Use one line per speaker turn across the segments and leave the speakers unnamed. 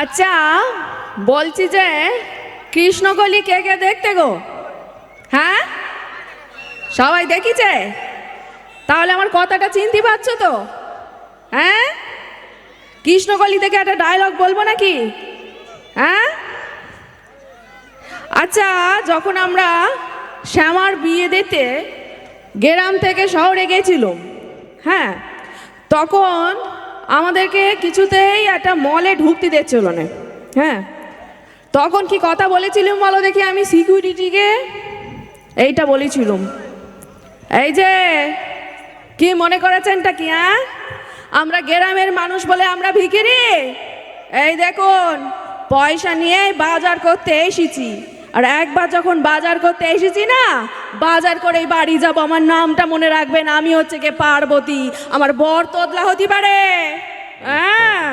আচ্ছা বলছি যে কৃষ্ণকলি কে কে দেখতে গো? হ্যাঁ? সবাই দেখিছে? তাহলে আমার কথাটা চিনতে পারছ তো? হ্যাঁ? কৃষ্ণকলি থেকে একটা ডায়লগ বলব নাকি? হ্যাঁ? আচ্ছা যখন আমরা শ্যামার বিয়ে দিতে গ্রাম থেকে শহরে গেছিলাম হ্যাঁ? তখন আমাদেরকে কিছুতেই একটা মলে ঢুকতে দিচ্ছিল না। হ্যাঁ? তখন কি কথা বলেছিলাম বলো দেখি আমি সিকিউরিটিকে এইটা বলেছিলাম। এই যে, কি মনে করেছেনটা কি হ্যাঁ? আমরা গ্রামের মানুষ বলে আমরা ভিখিরি? এই দেখুন, পয়সা নিয়ে বাজার করতে এসেছি। আর একবার যখন বাজার করতে এসেছি না, বাজার করেই বাড়ি যাব। আমার নামটা মনে রাখবেন, আমি হচ্ছে কে পার্বতী। আমার বর তোদলা হতে পারে। হ্যাঁ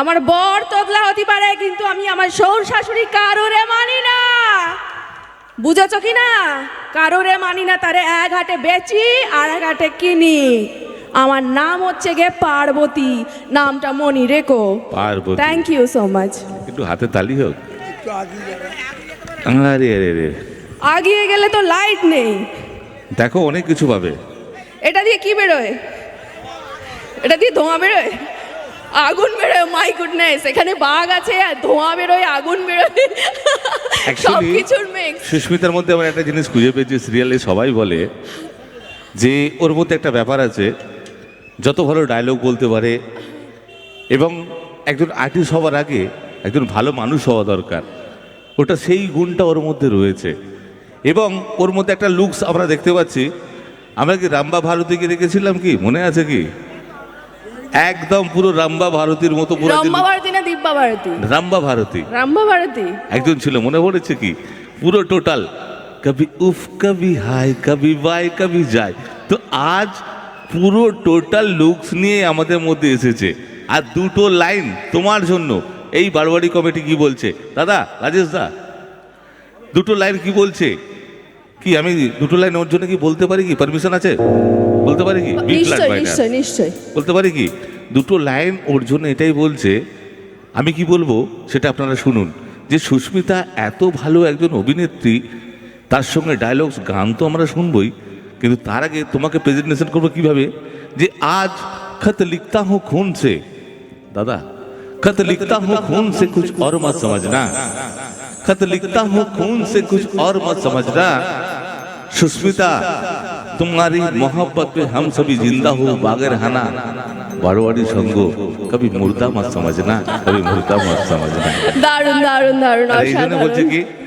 আমার বর তোদলা হতে পারে কিন্তু আমি আমার শ্বশুর শাশুড়ি কারোরে মানি না। বুঝেছ কি না? কারোরে মানি না তারে এক হাটে বেচি আর এক হাটে কিনি। আমার নাম হচ্ছে গে পার্বতী নামটা মনি রেখো।
Parvati.
Thank you so much
একটু হাতে তালি হোক। আরে আরে রে
আগিয়ে গেলে তো লাইট নেই।
দেখো অনেক কিছু পাবে।
এটা দিয়ে কি বেরোয়? এটা দিয়ে ধোঁয়া বেরোয়? আগুন বেরোয় মাই গুডনেস এখানে বাঘ আছে আর ধোঁয়া বেরোয় আগুন বেরোয়। সব
Actually,
কিছুর মিক্স
সুস্মিতার মধ্যে আমার একটা জিনিস খুঁজে পেয়েছি সিরিয়ালে সবাই বলে যে ওর মধ্যে একটা ব্যাপার আছে যত ভালো ডায়লগ বলতে পারে এবং একজন আর্টিস্ট হওয়ার আগে একজন ভালো মানুষ হওয়া দরকার ওটা সেই গুণটা ওর মধ্যে রয়েছে। এবং ওর মধ্যে একটা লুকস আমরা দেখতে পাচ্ছি আমরা কি রাম্বা ভারতীকে দেখেছিলাম কি? মনে আছে কি? একদম পুরো রাম্বা ভারতীর মতো পুরো
রম্বা ভারতী না দিব্যা ভারতী?
রাম্বা ভারতী।
রাম্বা ভারতী?
একজন ছিল মনে পড়েছে কি? পুরো টোটাল কবি উফ কবি হাই কবি বাই কবি যায়। তো আজ পুরো টোটাল লুকস নিয়ে আমাদের মধ্যে এসেছে। আর দুটো লাইন তোমার জন্য। এই বারবাড়ি কমিটি কি বলছে? দাদা রাজেশ দা দুটো লাইন কি বলছে? কি আমি দুটো লাইন ওর জন্য কি বলতে পারি কি? পারমিশন আছে? বলতে পারি কি?
নিশ্চয়
বলতে পারি কি? দুটো লাইন ওর জন্য এটাই বলছে আমি কি বলবো সেটা আপনারা শুনুন যে সুস্মিতা এত ভালো একজন অভিনেত্রী তার সঙ্গে ডায়লগস গান তো আমরা শুনবই কিন্তু তার আগে তোমাকে প্রেজেন্টেশন করবো কিভাবে যে আজ খত লিখতা হুঁ খুন সে দাদা खत लिखता हूँ खून से कुछ और मत समझना खत लिखता हूँ खून से कुछ और मत समझना सुस्मिता तुम्हारी मोहब्बत पे हम सभी जिंदा हो बागे रहना बारवाड़ी संगो कभी मुर्दा मत समझना कभी मुर्दा मत समझना
দারুণ দারুণ দারুণ
আর এই জন্য বলছে
অসাধারণ
কি